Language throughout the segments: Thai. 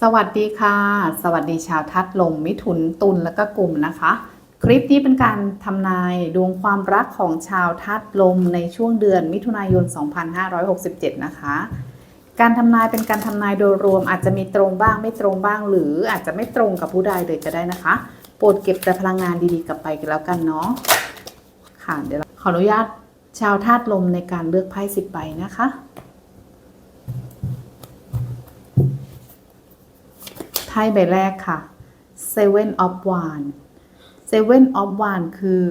สวัสดีค่ะ สวัสดีชาวทัดลมมิถุนตุลและก็กลุ่มนะคะ คลิปนี้เป็นการทำนายดวงความรักของชาวทัดลมในช่วงเดือนมิถุนายน 2567 นะคะ การทำนายเป็นการทำนายโดยรวมอาจจะมีตรงบ้างไม่ตรงบ้าง หรืออาจจะไม่ตรงกับผู้ใดเลยก็ได้นะคะ โปรดเก็บแต่พลังงานดีๆกลับไปกันแล้วกันเนาะค่ะเดี๋ยวขออนุญาตชาวธาตุลมในการเลือกไพ่สิบใบนะคะ พ่ใบแรกค่ะ Seven of Wands Seven of Wands คือ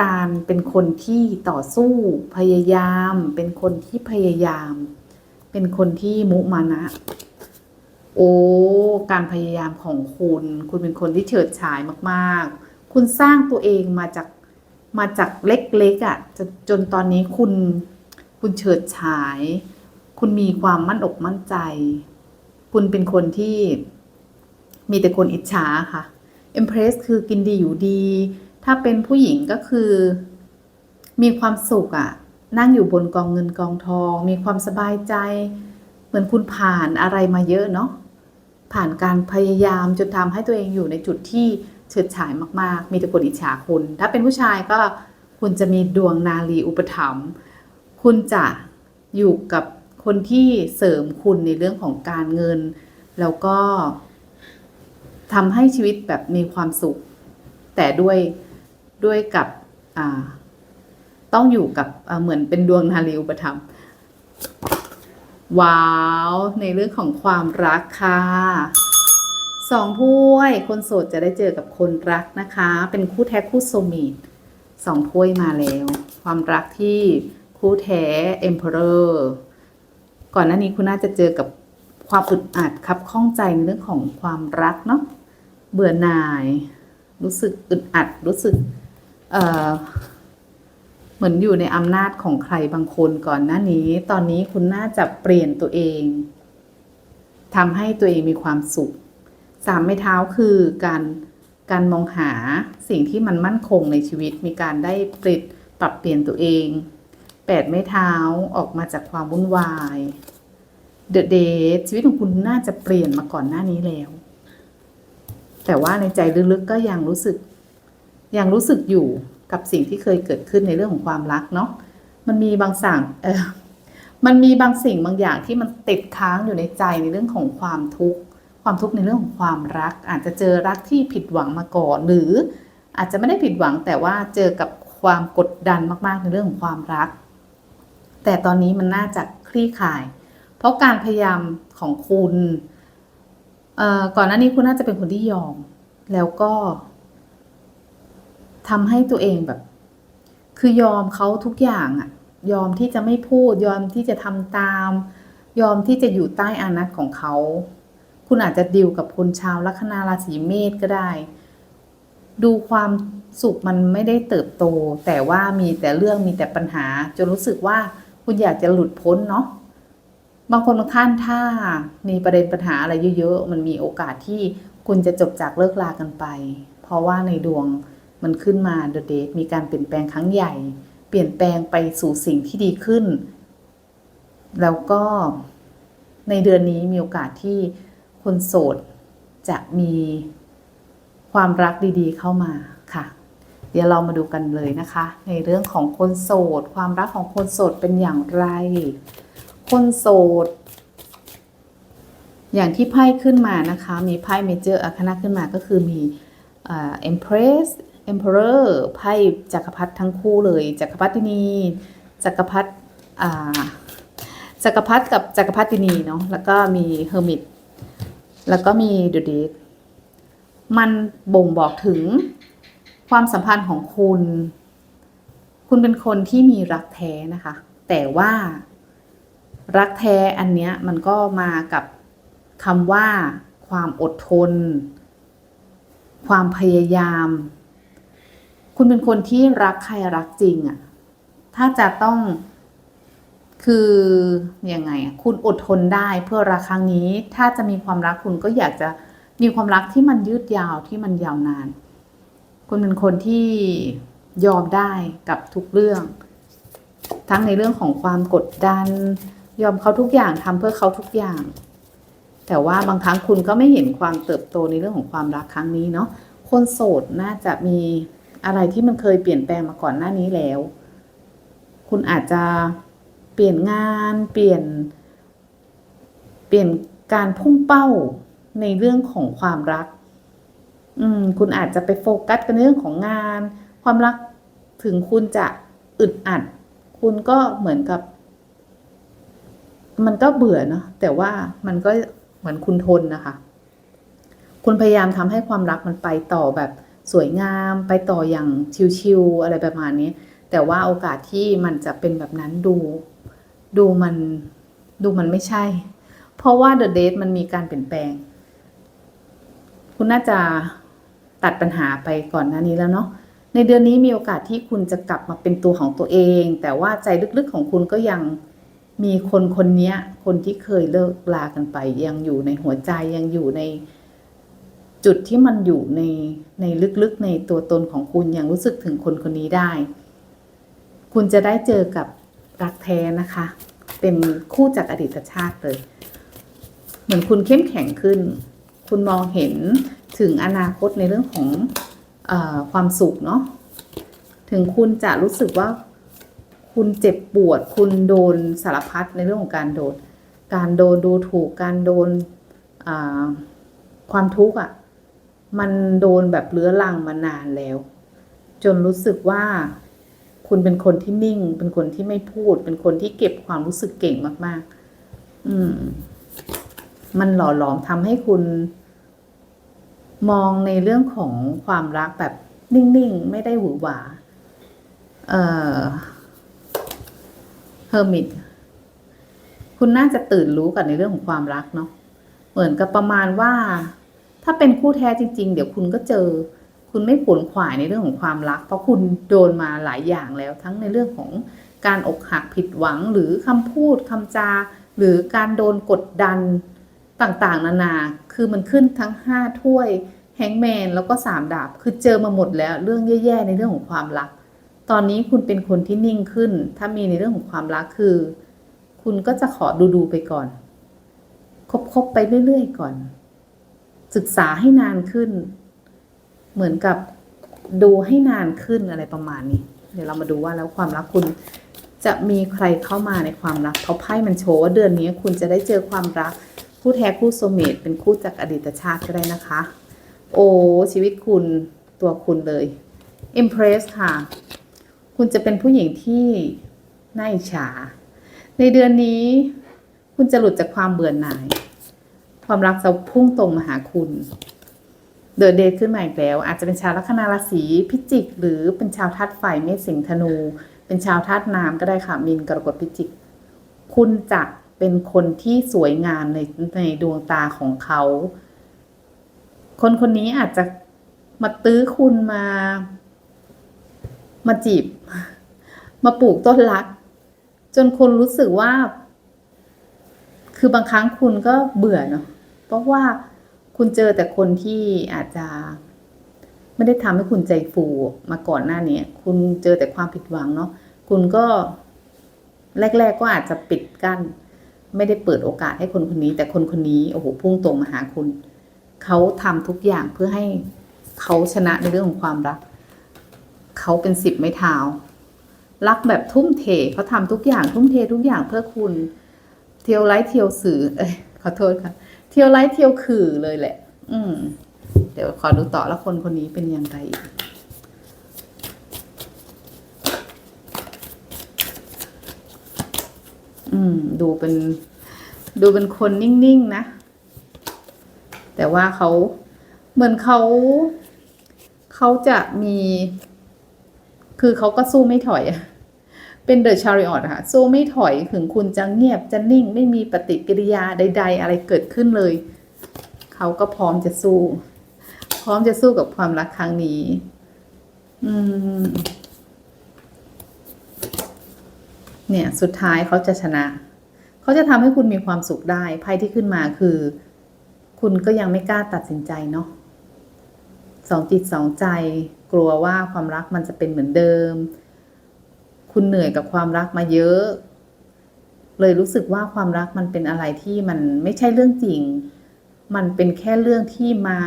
การเป็นคนที่ต่อสู้พยายาม เป็นคนที่พยายาม เป็นคนที่มุมานะ โอ้ การพยายามของคุณ คุณเป็นคนที่เฉิดฉายมากๆ คุณสร้างตัวเองมาจากมาจากเล็กๆอะ่ะจนจนตอนนี้คุณคุณเฉิดฉาย คุณมีความมั่นอกมั่นใจ คุณเป็นคนที่มีแต่คนอิจฉาค่ะ Empress คือกินดีอยู่ดี ถ้าเป็นผู้หญิงก็คือ มีความสุขอะ่ะ นั่งอยู่บนกองเงินกองทอง มีความสบายใจ เหมือนคุณผ่านอะไรมาเยอะเนาะ ผ่านการพยายามจนทำให้ตัวเองอยู่ในจุดที่เฉิดฉายมากๆ มีแต่คนอิจฉาคุณ ถ้าเป็นผู้ชายก็คุณจะมีดวงนาลีอุปถัมภ์ คุณจะอยู่กับ คนที่เสริมคุณในเรื่องของการเงิน แล้วก็ทำให้ชีวิตแบบมีความสุข แต่ด้วยด้วยกับต้องอยู่กับเหมือนเป็นดวงนาลีอุปถัมภ์ว้าว ในเรื่องของความรักค่ะสองถ้วย คนโสดจะได้เจอกับคนรักนะคะ เป็นคู่แท้คู่โซมีตสองถ้วยมาแล้ว ความรักที่คู่แท้ Emperor ก่อนหน้านี้คุณน่าจะเจอกับความอึดอัดครับข้องใจในเรื่องของความรักเนาะเบื่อหน่าย รู้สึกอึดอัด รู้สึกเอ่อเหมือนอยู่ในอำนาจของใครบางคนก่อนหน้านี้ ตอนนี้คุณน่าจะเปลี่ยนตัวเองทำให้ตัวเองมีความสุขสามไม้เท้าคือการการมองหาสิ่งที่มันมั่นคงในชีวิตมีการได้ปริดปรับเปลี่ยนตัวเอง แปดไม้เท้าออกมาจากความวุ่นวายเดอะเดทชีวิตของคุณน่าจะเปลี่ยนมาก่อนหน้านี้แล้ว แต่ว่าในใจลึกๆก็ยังรู้สึก ยังรู้สึกอยู่กับสิ่งที่เคยเกิดขึ้นในเรื่องของความรักเนาะมันมีบางสั่งเออมันมีบางสิ่งบางอย่างที่มันติดค้างอยู่ในใจในเรื่องของความทุกข์ความทุกข์ในเรื่องของความรัก อาจจะเจอรักที่ผิดหวังมาก่อน หรืออาจจะไม่ได้ผิดหวังแต่ว่าเจอกับความกดดันมากๆในเรื่องของความรัก แต่ตอนนี้มันน่าจะคลี่คลาย เพราะการพยายามของคุณก่อนหน้านี้คุณน่าจะเป็นคนที่ยอม แล้วก็ทำให้ตัวเองแบบ คือยอมเขาทุกอย่างอะยอมที่จะไม่พูด ยอมที่จะทำตาม ยอมที่จะอยู่ใต้อานัตของเขา คุณอาจจะดิวกับคนชาวลัคนาราศีเมษก็ได้ ดูความสุขมันไม่ได้เติบโต แต่ว่ามีแต่เรื่องมีแต่ปัญหาจนรู้สึกว่า คุณอยากจะหลุดพ้นเนาะบางคนบางท่านถ้ามีประเด็นปัญหาอะไรเยอะๆมันมีโอกาสที่คุณจะจบจากเลิกลากันไป เพราะว่าในดวงมันขึ้นมา The Date มีการเปลี่ยนแปลงครั้งใหญ่ เปลี่ยนแปลงไปสู่สิ่งที่ดีขึ้น แล้วก็ในเดือนนี้มีโอกาสที่คนโสดจะมีความรักดีๆเข้ามาค่ะ เดี๋ยวเรามาดูกันเลยนะคะ ในเรื่องของคนโสด ความรักของคนโสดเป็นอย่างไร คนโสด อย่างที่ไพ่ขึ้นมานะคะ มีไพ่เมเจอร์อาคณะขึ้นมาก็คือมีเอ่า Empress Emperor ไพ่จักรพรรดิทั้งคู่เลย จักรพรรดินี จักรพรรดิจักรพรรดิกับจักรพรรดินีเนาะแล้วก็มี Hermit แล้วก็มี The Dead มันบ่งบอกถึง ความสัมพันธ์ของคุณ คุณเป็นคนที่มีรักแท้นะคะ แต่ว่ารักแท้อันเนี้ยมันก็มากับคำว่า ความอดทน ความพยายาม คุณเป็นคนที่รักใครรักจริงอะ่ะ ถ้าจะต้องคือยังไงอะคุณอดทนได้เพื่อรักครั้งนี้ ถ้าจะมีความรักคุณก็อยากจะมีความรักที่มันยืดยาวที่มันยาวนาน คุณเป็นคนที่ยอมได้กับทุกเรื่อง ทั้งในเรื่องของความกดดัน ยอมเขาทุกอย่างทำเพื่อเขาทุกอย่าง แต่ว่าบางครั้งคุณก็ไม่เห็นความเติบโตในเรื่องของความรักครั้งนี้เนาะคนโสดน่าจะมีอะไรที่มันเคยเปลี่ยนแปลงมาก่อนหน้านี้แล้ว คุณอาจจะเปลี่ยนงานเปลี่ยน เปลี่ยนการพุ่งเป้าในเรื่องของความรัก อืมคุณอาจจะไปโฟกัสกันเรื่องของงาน ความรักถึงคุณจะอึดอัด คุณก็เหมือนกับ มันก็เบื่อเนาะแต่ว่ามันก็เหมือนคุณทนนะคะ คุณพยายามทำให้ความรักมันไปต่อแบบสวยงามไปต่ออย่างชิวๆอะไรประมาณนี้ แต่ว่าโอกาสที่มันจะเป็นแบบนั้นดู ดูมันดูมันไม่ใช่ เพราะว่า The Date มันมีการเปลี่ยนแปลง คุณน่าจะ ตัดปัญหาไปก่อนหน้านี้แล้วเนาะในเดือนนี้มีโอกาสที่คุณจะกลับมาเป็นตัวของตัวเอง แต่ว่าใจลึกๆของคุณก็ยังมีคนคนนี้คนที่เคยเลิกลากันไป ยังอยู่ในหัวใจยังอยู่ในจุดที่มันอยู่ในในลึกๆในตัวตนของคุณยังรู้สึกถึงคนคนนี้ได้ คุณจะได้เจอกับรักแท้นะคะ เป็นคู่จากอดีตชาติเลย เหมือนคุณเข้มแข็งขึ้น คุณมองเห็น ถึงอนาคตในเรื่องของอความสุขเนาะถึงคุณจะรู้สึกว่าคุณเจ็บปวด คุณโดนสารพัดในเรื่องของการโดน การโดนดูถูกการโดนความทุกข์อะ่ะมันโดนแบบเลื้อรังมานานแล้ว จนรู้สึกว่าคุณเป็นคนที่นิ่ง เป็นคนที่ไม่พูด เป็นคนที่เก็บความรู้สึกเก่งมาก ๆ อืม มันหล่อหลอมทำให้คุณ มองในเรื่องของความรักแบบนิ่งๆ ไม่ได้หวือหวา เอ่อเฮอร์มิตคุณน่าจะตื่นรู้กันในเรื่องของความรักเนาะเหมือนกับประมาณว่า ถ้าเป็นคู่แท้จริง ๆ เดี๋ยวคุณก็เจอ คุณไม่ผลขวายในเรื่องของความรัก เพราะคุณโดนมาหลายอย่างแล้ว ทั้งในเรื่องของการอกหักผิดหวังหรือคำพูดคำจา หรือการโดนกดดันต่างๆ นานาคือมันขึ้นทั้งห้าถ้วยแฮงแมนแล้วก็สามดาบ คือเจอมาหมดแล้ว เรื่องแย่ๆในเรื่องของความรัก ตอนนี้คุณเป็นคนที่นิ่งขึ้น ถ้ามีในเรื่องของความรักคือ คุณก็จะขอดูดูๆไปก่อน คบๆไปเรื่อยๆก่อน ศึกษาให้นานขึ้น เหมือนกับดูให้นานขึ้นอะไรประมาณนี้ เดี๋ยวเรามาดูว่าแล้วความรักคุณจะมีใครเข้ามาในความรักเพราะไพ่มันโชว์ว่าเดือนนี้คุณจะได้เจอความรัก คู่แท้คู่โซเมตเป็นคู่จากอดีตชาติก็ได้นะคะ โอ้ชีวิตคุณตัวคุณเลย Impress ค่ะ คุณจะเป็นผู้หญิงที่น่าอิจฉา ในเดือนนี้ คุณจะหลุดจากความเบื่อหน่าย ความรักจะพุ่งตรงมาหาคุณเดอะเดย์ขึ้นมาอีกแล้ว อาจจะเป็นชาวลัคนาราศีพิจิก หรือเป็นชาวธาตุไฟเมษสิงธนู เป็นชาวธาตุน้ำก็ได้ค่ะ มินกรกฎพิจิก คุณจะ เป็นคนที่สวยงามในในดวงตาของเขา คนคนนี้อาจจะมาตื้อคุณมา มาจีบ มาปลูกต้นรัก จนคุณรู้สึกว่า คือบางครั้งคุณก็เบื่อเนาะเพราะว่าคุณเจอแต่คนที่อาจจะไม่ได้ทำให้คุณใจฟูมาก่อนหน้านี้คุณเจอแต่ความผิดหวังเนาะคุณก็แรก ๆ ก็อาจจะปิดกั้น ไม่ได้เปิดโอกาสให้คนคนนี้ แต่คนคนนี้โอ้โหพุ่งตรงมาหาคุณ เขาทำทุกอย่างเพื่อให้เขาชนะในเรื่องของความรัก เขาเป็นสิบไม้เท้ารักแบบทุ่มเทเขาทำทุกอย่างทุ่มเททุกอย่างเพื่อคุณ เที่ยวไลท์เที่ยวสื่อ เอ้ยขอโทษค่ะ เที่ยวไลท์เที่ยวขื่อเลยแหละ อืม เดี๋ยวขอดูต่อแล้วคนคนนี้เป็นยังไงอีกอืม ดูเป็น ดูเป็นคนนิ่งๆนะ แต่ว่าเขาเหมือนเขา เขาจะมี คือเขาก็สู้ไม่ถอยเป็นเดอะชาริออตค่ะสู้ไม่ถอยถึงคุณจะเงียบจะนิ่งไม่มีปฏิกิริยาใด ๆ อะไรเกิดขึ้นเลย เขาก็พร้อมจะสู้ พร้อมจะสู้กับความรักครั้งนี้ อืมเนี่ย สุดท้ายเขาจะชนะ เขาจะทำให้คุณมีความสุขได้ไพ่ที่ขึ้นมาคือ คุณก็ยังไม่กล้าตัดสินใจเนาะสองจิตสองใจ กลัวว่าความรักมันจะเป็นเหมือนเดิม คุณเหนื่อยกับความรักมาเยอะ เลยรู้สึกว่าความรักมันเป็นอะไรที่มันไม่ใช่เรื่องจริง มันเป็นแค่เรื่องที่มา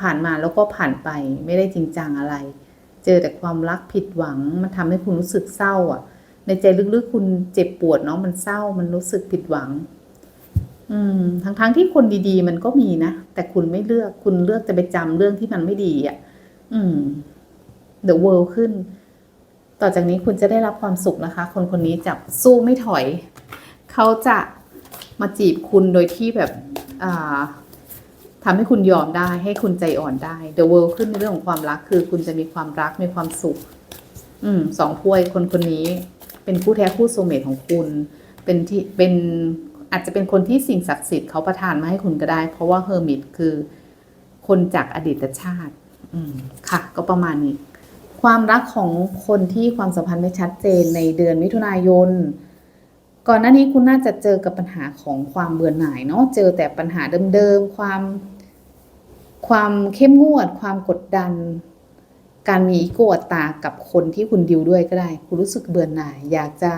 ผ่านมาแล้วก็ผ่านไป ไม่ได้จริงจังอะไร เจอแต่ความรักผิดหวัง มันทำให้คุณรู้สึกเศร้าอะ ในใจลึกๆคุณเจ็บปวดเนาะมันเศร้ามันรู้สึกผิดหวัง อืมทั้งๆทที่คนดีๆ มันก็มีนะ แต่คุณไม่เลือกคุณเลือกจะไปจำเรื่องที่มันไม่ดีอะ อืม The World ขึ้น ต่อจากนี้คุณจะได้รับความสุขนะคะ คนคนนี้จะสู้ไม่ถอย เขาจะมาจีบคุณโดยที่แบบอ่าทำให้คุณยอมได้ให้คุณใจอ่อนได้ The World ขึ้นในเรื่องของความรักคือ คุณจะมีความรักมีความสุข อืมสองถ้วยคนคนนี้ เป็นคู่แท้คู่โซเมตของคุณ เป็นที่เป็นอาจจะเป็นคนที่สิ่งศักดิ์สิทธิ์เขาประทานมาให้คุณก็ได้ เพราะว่าเฮอร์มิตคือคนจากอดีตชาติ อืมค่ะ ก็ประมาณนี้ ความรักของคนที่ความสัมพันธ์ไม่ชัดเจนในเดือนมิถุนายน ก่อนหน้านี้คุณน่าจะเจอกับปัญหาของความเบื่อหน่ายเนาะเจอแต่ปัญหาเดิมๆความ ความเข้มงวด ความกดดัน การมีอีโก้อัตตากับคนที่คุณดิวด้วยก็ได้ คุณรู้สึกเบื่อหน่าย อยากจะ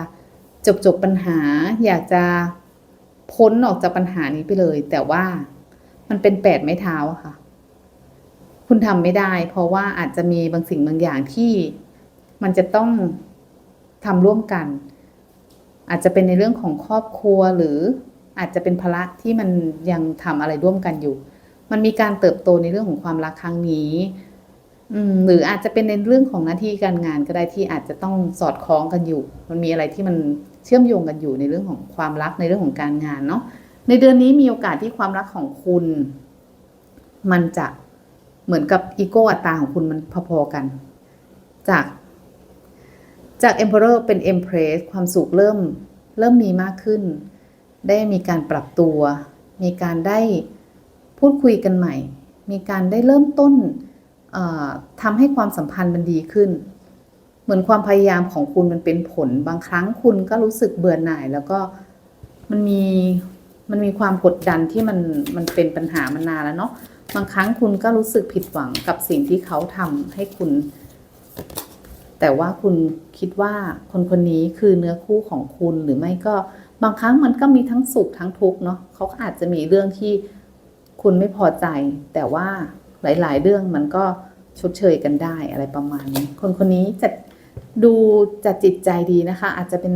จบจบปัญหา อยากจะพ้นออกจากปัญหานี้ไปเลย แต่ว่ามันเป็นแปดไม้เท้าค่ะ คุณทำไม่ได้ เพราะว่าอาจจะมีบางสิ่งบางอย่างที่มันจะต้องทำร่วมกัน อาจจะเป็นในเรื่องของครอบครัวหรืออาจจะเป็นภาระที่มันยังทำอะไรร่วมกันอยู่ มันมีการเติบโตในเรื่องของความรักครั้งนี้ หรืออาจจะเป็นในเรื่องของหน้าที่การงานก็ได้ที่อาจจะต้องสอดคล้องกันอยู่ มันมีอะไรที่มันเชื่อมโยงกันอยู่ในเรื่องของความรักในเรื่องของการงานเนาะในเดือนนี้มีโอกาสที่ความรักของคุณ มันจะเหมือนกับอีโก้อัตตาของคุณมันพอๆกัน จากจาก Emperor เป็น Empress ความสุขเริ่มเริ่มมีมากขึ้น ได้มีการปรับตัว มีการได้พูดคุยกันใหม่ มีการได้เริ่มต้น ทำให้ความสัมพันธ์มันดีขึ้น เหมือนความพยายามของคุณมันเป็นผล บางครั้งคุณก็รู้สึกเบื่อหน่าย แล้วก็มันมีมันมีความกดดันที่มันมันเป็นปัญหามานานแล้วเนาะบางครั้งคุณก็รู้สึกผิดหวังกับสิ่งที่เขาทำให้คุณ แต่ว่าคุณคิดว่าคนคนนี้คือเนื้อคู่ของคุณหรือไม่ก็บางครั้งมันก็มีทั้งสุขทั้งทุกข์เนาะเขาอาจจะมีเรื่องที่คุณไม่พอใจ แต่ว่าหลาย ๆ เรื่องมันก็ ชดเชยกันได้อะไรประมาณนี้ คนคนนี้จะดูจะจิตใจดีนะคะ อาจจะเป็น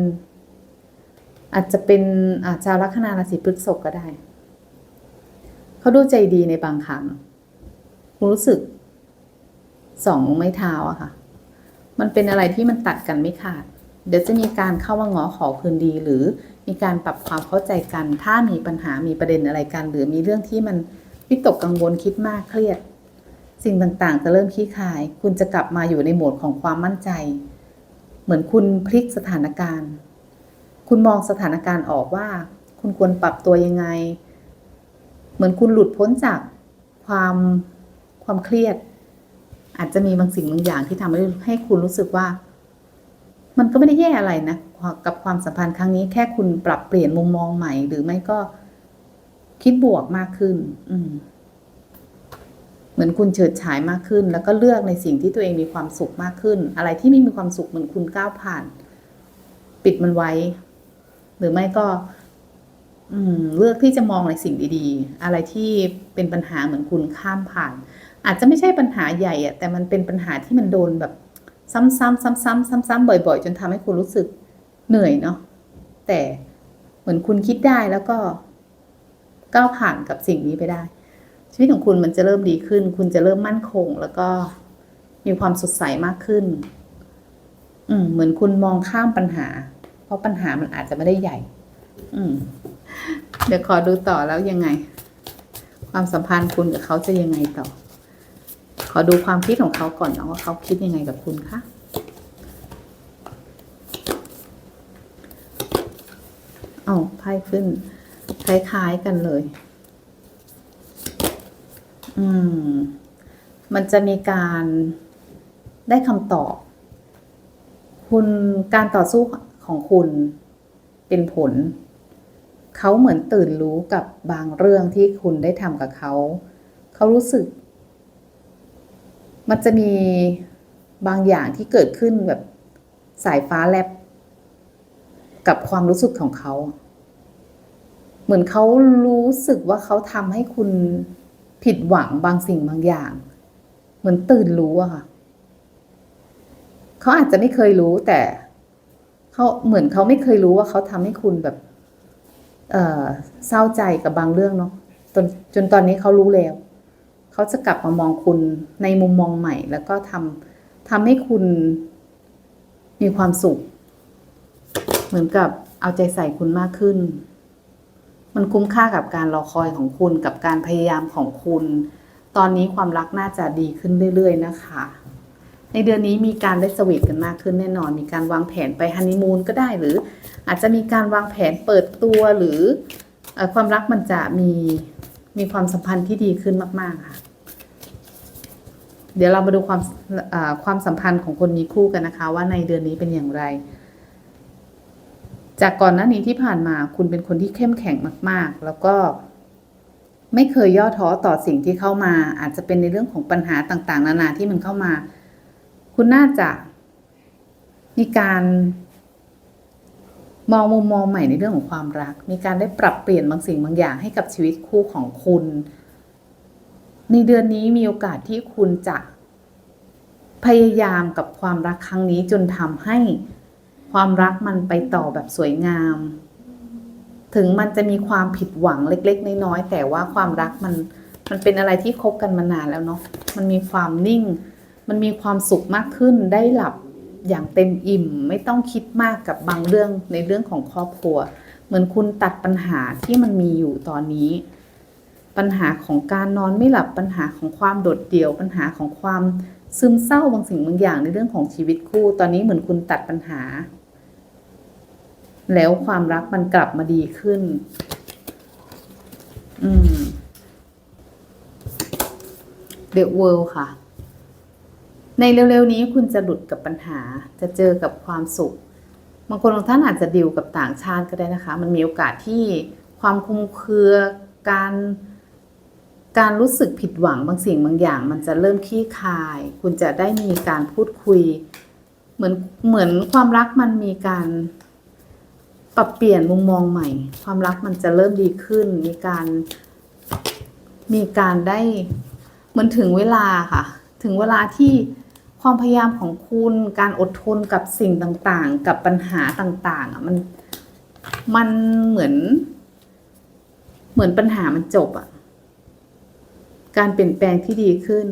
อาจจะเป็นอาชาวลัคนาราศีพฤษภก็ได้ เขาดูใจดีในบางครั้งคุณรู้สึกสองไม้เท้าอะค่ะ มันเป็นอะไรที่มันตัดกันไม่ขาด เดี๋ยวจะมีการเข้ามาง้อขอคืนดี หรือมีการปรับความเข้าใจกัน ถ้ามีปัญหามีประเด็นอะไรกัน หรือมีเรื่องที่มันวิตกกังวลคิดมากเครียด สิ่งต่างๆ จะเริ่มคลี่คลาย คุณจะกลับมาอยู่ในโหมดของความมั่นใจ เหมือนคุณพลิกสถานการณ์ คุณมองสถานการณ์ออกว่า คุณควรปรับตัวยังไง เหมือนคุณหลุดพ้นจากความความเครียด อาจจะมีบางสิ่งบางอย่างที่ทำให้ให้คุณรู้สึกว่า มันก็ไม่ได้แย่อะไรนะกับความสัมพันธ์ครั้งนี้แค่คุณปรับเปลี่ยนมุมมองใหม่ หรือไม่ก็คิดบวกมากขึ้น อืม เหมือนคุณเฉิดฉายมากขึ้น แล้วก็เลือกในสิ่งที่ตัวเองมีความสุขมากขึ้น อะไรที่ไม่มีความสุขเหมือนคุณก้าวผ่าน ปิดมันไว้ หรือไม่ก็ อืม เลือกที่จะมองในสิ่งดีๆ อะไรที่เป็นปัญหาเหมือนคุณข้ามผ่าน อาจจะไม่ใช่ปัญหาใหญ่อะแต่มันเป็นปัญหาที่มันโดนแบบ ซ้ำๆซ้ำๆซ้ำๆบ่อย ๆ จนทำให้คุณรู้สึกเหนื่อยเนาะแต่เหมือนคุณคิดได้แล้วก็ก้าวผ่านกับสิ่งนี้ไปได้ ชีวิตของคุณมันจะเริ่มดีขึ้น คุณจะเริ่มมั่นคง แล้วก็มีความสดใสมากขึ้น อืม เหมือนคุณมองข้ามปัญหา เพราะปัญหามันอาจจะไม่ได้ใหญ่ อืม เดี๋ยวขอดูต่อแล้วยังไง ความสัมพันธ์คุณกับเขาจะยังไงต่อ ขอดูความคิดของเขาก่อนนะว่าเขาคิดยังไงกับคุณคะเอาไพ่ขึ้นคล้ายๆกันเลย อืม มันจะมีการได้คำตอบ คุณการต่อสู้ของคุณเป็นผล เขาเหมือนตื่นรู้กับบางเรื่องที่คุณได้ทำกับเขา เขารู้สึก มันจะมีบางอย่างที่เกิดขึ้นแบบสายฟ้าแลบกับความรู้สึกของเขา เหมือนเขารู้สึกว่าเขาทำให้คุณ ผิดหวังบางสิ่งบางอย่าง เหมือนตื่นรู้อะค่ะเขาอาจจะไม่เคยรู้แต่เขาเหมือนเขาไม่เคยรู้ว่าเขาทำให้คุณแบบ เอ่อเศร้าใจกับบางเรื่องเนาะจนจนตอนนี้เขารู้แล้วเขาจะกลับมามองคุณในมุมมองใหม่ แล้วก็ทำทำให้คุณมีความสุข เหมือนกับเอาใจใส่คุณมากขึ้น มันคุ้มค่ากับการรอคอยของคุณกับการพยายามของคุณ ตอนนี้ความรักน่าจะดีขึ้นเรื่อย ๆ นะคะ ในเดือนนี้มีการได้สวีทกันมากขึ้นแน่นอน มีการวางแผนไปฮันนีมูนก็ได้หรือ อาจจะมีการวางแผนเปิดตัวหรือความรักมันจะมีมีความสัมพันธ์ที่ดีขึ้นมาก ๆ ค่ะ เดี๋ยวเรามาดูความความสัมพันธ์ของคนมีคู่กันนะคะ ว่าในเดือนนี้เป็นอย่างไร จากก่อนหน้านี้ที่ผ่านมาคุณเป็นคนที่เข้มแข็งมาก ๆ แล้วก็ ไม่เคยย่อท้อต่อสิ่งที่เข้ามา อาจจะเป็นในเรื่องของปัญหาต่างๆ นานาที่มันเข้ามา คุณน่าจะมีการมองมุมมองใหม่ในเรื่องของความรัก มีการได้ปรับเปลี่ยนบางสิ่งบางอย่างให้กับชีวิตคู่ของคุณ ในเดือนนี้มีโอกาสที่คุณจะพยายามกับความรักครั้งนี้จนทำให้ ความรักมันไปต่อแบบสวยงาม ถึงมันจะมีความผิดหวังเล็ก ๆ น้อยๆแต่ว่าความรักมันมันเป็นอะไรที่คบกันมานานแล้วเนาะมันมีความนิ่ง มันมีความสุขมากขึ้นได้หลับอย่างเต็มอิ่มไม่ต้องคิดมากกับบางเรื่องในเรื่องของครอบครัว เหมือนคุณตัดปัญหาที่มันมีอยู่ตอนนี้ ปัญหาของการนอนไม่หลับปัญหาของความโดดเดี่ยว ปัญหาของความซึมเศร้าบางสิ่งบางอย่างในเรื่องของชีวิตคู่ ตอนนี้เหมือนคุณตัดปัญหา แล้วความรักมันกลับมาดีขึ้น อืม The World ค่ะ ในเร็วๆนี้คุณจะหลุดกับปัญหา จะเจอกับความสุข บางคนบางท่านอาจจะดิวกับต่างชาติก็ได้นะคะ มันมีโอกาสที่ความคุมเครือ การการรู้สึกผิดหวังบางสิ่งบางอย่าง มันจะเริ่มขี้คลาย คุณจะได้มีการพูดคุย เหมือนเหมือนความรักมันมีการ ปรับเปลี่ยนมุมมองใหม่ ความรักมันจะเริ่มดีขึ้น มีการ มีการได้เหมือนถึงเวลาค่ะ ถึงเวลาที่ความพยายามของคุณการอดทนกับสิ่งต่างๆ กับปัญหาต่างๆอะมันมันเหมือน เหมือนปัญหามันจบอะ การเปลี่ยนแปลงที่ดีขึ้น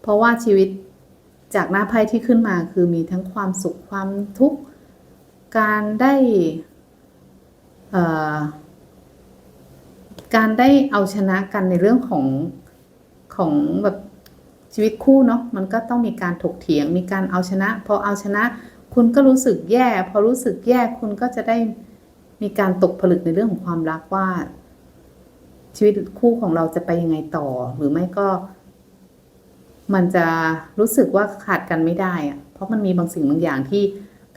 เพราะว่าชีวิตจากหน้าไพ่ที่ขึ้นมาคือมีทั้งความสุขความทุกข์ การได้การได้เอาชนะกันในเรื่องของของแบบชีวิตคู่เนาะมันก็ต้องมีการถกเถียงมีการเอาชนะ พอเอาชนะ คุณก็รู้สึกแย่ พอรู้สึกแย่คุณก็จะได้มีการตกผลึกในเรื่องของความรักว่า ชีวิตคู่ของเราจะไปยังไงต่อ หรือไม่ก็ มันจะรู้สึกว่าขาดกันไม่ได้อะเพราะมันมีบางสิ่งบางอย่างที่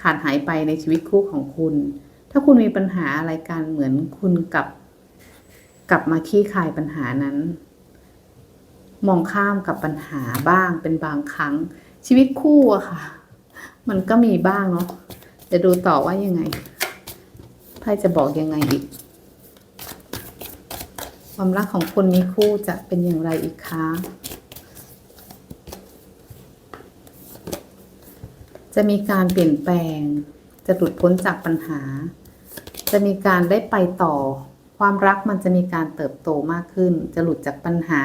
ขาดหายไปในชีวิตคู่ของคุณ ถ้าคุณมีปัญหาอะไรกันเหมือนคุณกลับ กลับมาขี้คายปัญหานั้น มองข้ามกับปัญหาบ้างเป็นบางครั้ง ชีวิตคู่อะค่ะ มันก็มีบ้างเนาะจะดูต่อว่ายังไงไพ่จะบอกยังไงอีก ความรักของคนมีคู่จะเป็นอย่างไรอีกคะ จะมีการเปลี่ยนแปลง จะหลุดพ้นจากปัญหา จะมีการได้ไปต่อ ความรักมันจะมีการเติบโตมากขึ้น จะหลุดจากปัญหา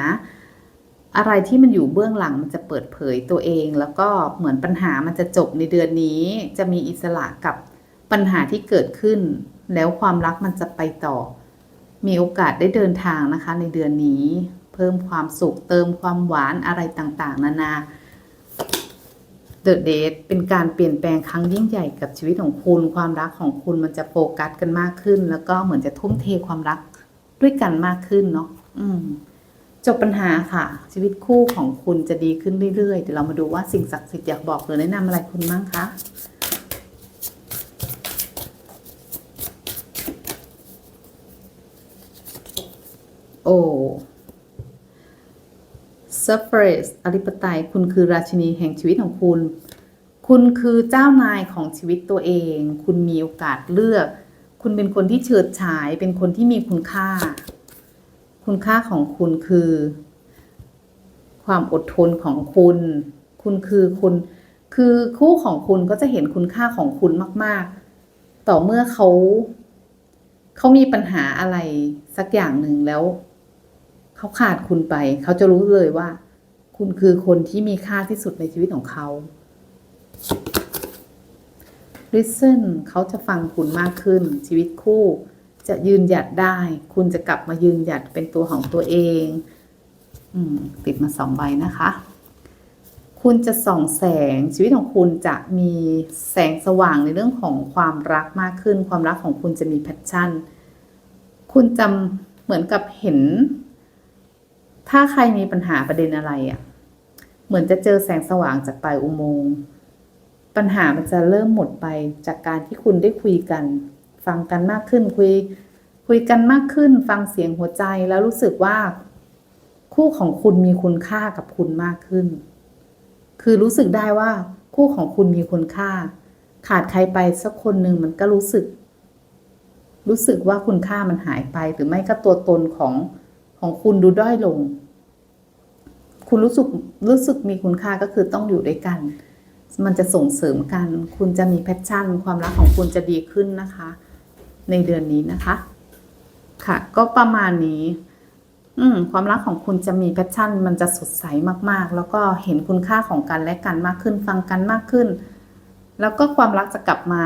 อะไรที่มันอยู่เบื้องหลังมันจะเปิดเผยตัวเอง แล้วก็เหมือนปัญหามันจะจบในเดือนนี้ จะมีอิสระกับปัญหาที่เกิดขึ้น แล้วความรักมันจะไปต่อ มีโอกาสได้เดินทางนะคะ ในเดือนนี้ เพิ่มความสุขเติมความหวานอะไรต่างๆ นานา The Date เป็นการเปลี่ยนแปลงครั้งยิ่งใหญ่กับชีวิตของคุณ ความรักของคุณมันจะโฟกัสกันมากขึ้น แล้วก็เหมือนจะทุ่มเทความรักด้วยกันมากขึ้นเนาะอืมจบปัญหาค่ะ ชีวิตคู่ของคุณจะดีขึ้นเรื่อยๆเดี๋ยวเรามาดูว่าสิ่งศักดิ์สิทธิ์อยากบอกหรือแนะนำอะไรคุณบ้างคะโอ้ ซัฟเฟรสอธิปไตย คุณคือราชินีแห่งชีวิตของคุณ คุณคือเจ้านายของชีวิตตัวเอง คุณมีโอกาสเลือก คุณเป็นคนที่เฉิดฉาย เป็นคนที่มีคุณค่า คุณค่าของคุณคือ ความอดทนของคุณ คุณคือคุณ คือคู่ของคุณก็จะเห็นคุณค่าของคุณมาก ๆ ต่อเมื่อเขา เขามีปัญหาอะไรสักอย่างหนึ่งแล้ว เขาขาดคุณไป เขาจะรู้เลยว่า คุณคือคนที่มีค่าที่สุดในชีวิตของเขา listen เขาจะฟังคุณมากขึ้น ชีวิตคู่จะยืนหยัดได้ คุณจะกลับมายืนหยัดเป็นตัวของตัวเองอติดมาสองใบนะคะ คุณจะส่องแสงชีวิตของคุณจะมีแสงสว่างในเรื่องของความรักมากขึ้น ความรักของคุณจะมีแพชชั่น คุณจำเหมือนกับเห็น ถ้าใครมีปัญหาประเด็นอะไรอะ่ะ เหมือนจะเจอแสงสว่างจากปลายอุโมงค์ปัญหามันจะเริ่มหมดไปจากการที่คุณได้คุยกัน ฟังกันมากขึ้นคุย คุยกันมากขึ้น ฟังเสียงหัวใจแล้วรู้สึกว่า คู่ของคุณมีคุณค่ากับคุณมากขึ้น คือรู้สึกได้ว่าคู่ของคุณมีคุณค่า ขาดใครไปสักคนหนึ่งมันก็รู้สึก รู้สึกว่าคุณค่ามันหายไปหรือไม่ก็ตัวตนของ ของคุณดูด้อยลง คุณรู้สึกรู้สึกมีคุณค่าก็คือต้องอยู่ด้วยกัน มันจะส่งเสริมกัน คุณจะมีแพชชั่น ความรักของคุณจะดีขึ้นนะคะ ในเดือนนี้นะคะ ค่ะ ก็ประมาณนี้ อืม ความรักของคุณจะมีแพชชั่น มันจะสดใสมากๆ แล้วก็เห็นคุณค่าของกันและกันมากขึ้น ฟังกันมากขึ้น แล้วก็ความรักจะกลับมา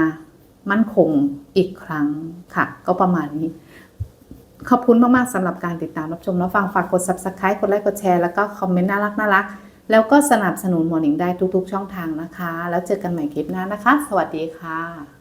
มั่นคงอีกครั้งค่ะ ก็ประมาณนี้ ขอบคุณมาก ๆสำหรับการติดตามรับชมรับฟังฝากกด subscribe กดไลค์กดแชร์แล้วก็คอมเมนต์น่ารักน่ารักแล้วก็สนับสนุนมอหนิงได้ทุก ๆ ช่องทางนะคะ แล้วเจอกันใหม่คลิปหน้านะคะ สวัสดีค่ะ